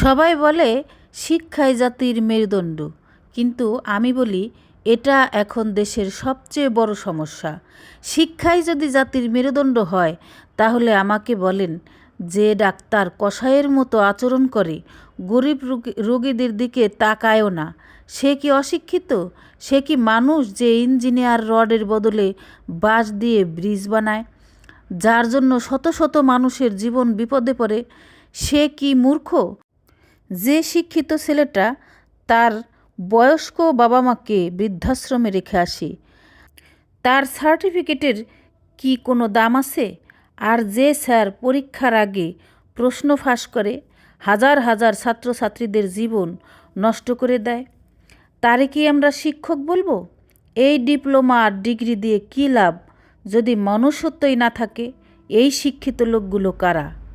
সবাই বলে, শিক্ষাই জাতির মেরুদণ্ড। কিন্তু আমি বলি, এটা এখন দেশের সবচেয়ে বড় সমস্যা। শিক্ষাই যদি জাতির মেরুদণ্ড হয়, তাহলে আমাকে বলেন যে ডাক্তার কসাইয়ের মতো আচরণ করে, গরিব রোগী- রোগীদের দিকে তাকায়ও না। সে কি অশিক্ষিত? সে কি মানুষ যে ইঞ্জিনিয়ার রডের বদলে বাঁশ দিয়ে ব্রিজ বানায়? যার জন্য শত শত মানুষের জীবন বিপদে পড়ে। সে কি মূর্খ? যে শিক্ষিত ছেলেটা তার বয়স্ক বাবা মাকে বৃদ্ধাশ্রমে রেখে আসে। তার সার্টিফিকেটের কি কোনো দাম আছে? আর যে স্যার পরীক্ষার আগে প্রশ্ন ফাঁস করে, হাজার হাজার ছাত্রছাত্রীদের জীবন নষ্ট করে দেয়? তারে কি আমরা শিক্ষক বলব? এই ডিপ্লোমা আর ডিগ্রি দিয়ে কী লাভ? যদি মনুষ্যত্বই না থাকে, এই শিক্ষিত লোকগুলো কারা?